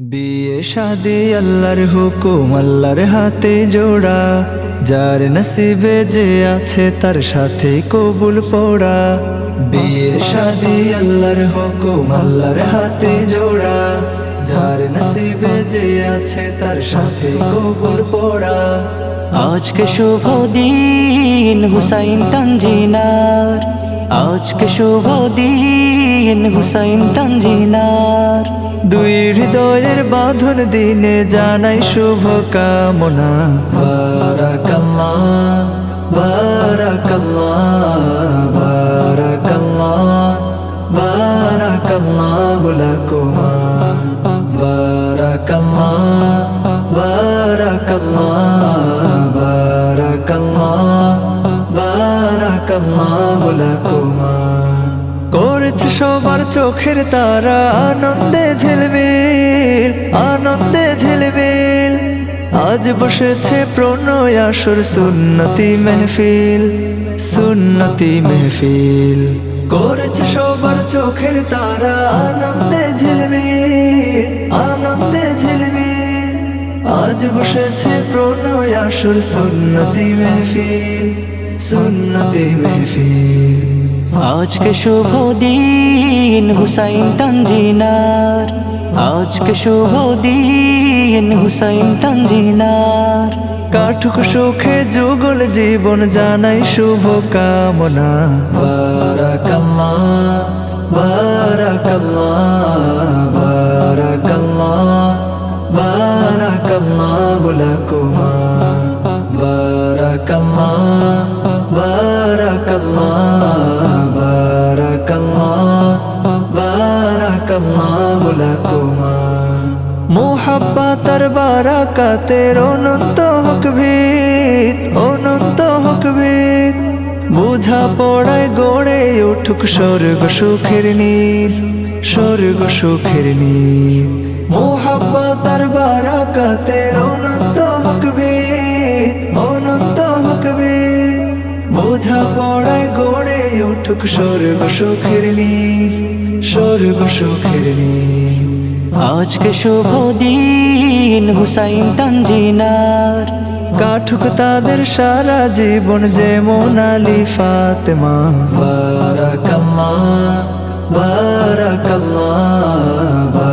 বিয়ে শাদি, আল্লাহর হুকুম, আল্লাহর হাতে জোড়া। যার নসিবে যে আছে তার সাথে কবুল পড়া। বিয়ে শাদি, আল্লাহর হুকুম, আল্লাহর হাতে জোড়া। যার নসিবে যে আছে তার সাথে কবুল পড়া। আজকে শুভ দিন, হুসাইন তানজিনার। আজকে শুভ দিন, হুসাইন তানজিনার। দুই হৃদয়ের বাঁধন দিনে জানাই শুভ কামনা। বারাকাল্লাহ বারাকাল্লাহ বারাকাল্লাহ বারাকাল্লাহ লাকুমা। বারাকাল্লাহ বারাকাল্লাহ বারাকাল্লাহ বারাকাল্লাহ লাকুমা। সবার চোখের তারা, আনন্দে ঝিলমিল আনন্দে ঝিলমিল। আজ বসেছে প্রণয় আসর, সুন্নতি মেহফিল সুন্নতি মেহফিল। করেছে সবার চোখের তারা, আনন্দে ঝিলমিল আনন্দে ঝিলমিল। আজ বসেছে প্রণয় আসর, সুন্নতি মেহফিল সুন্নতি মেহফিল। আজকে শুভ দিন, হুসাইন তানজিনার। আজকে শুভ দিন, হুসাইন তানজিনার। কাঠুক সুখে যুগল জীবন, জানাই শুভ কামনা। বারাকাল্লাহ বারাকাল্লাহ বারাকাল্লাহ বারাকাল্লাহ লাকুমা। বারাকাল্লাহ বারাকাল্লাহ। মোহাব্বাতার বারাকাতের অনন্ত হক ভিত, অনন্ত হক ভিত। বুঝা পড়ায় গড়ে উঠুক স্বর্গ সুখের নীত স্বর্গ সুখের নীত মোহাব্বাতার বারাকাতের অনন্ত হক অনন্ত হক বোঝা পড়ায় গড়ে উঠুক স্বর্গ সুখের নীত স্বর্গ সুখের নীত আজকে শুভ দিন হুসাইন তানজিনার। কাঠুক তাদের সারা জীবন যে মোনালি ফাতেমা। বারাকাল্লাহ বারাকাল্লাহ বারাকাল্লাহ বারাকাল্লাহ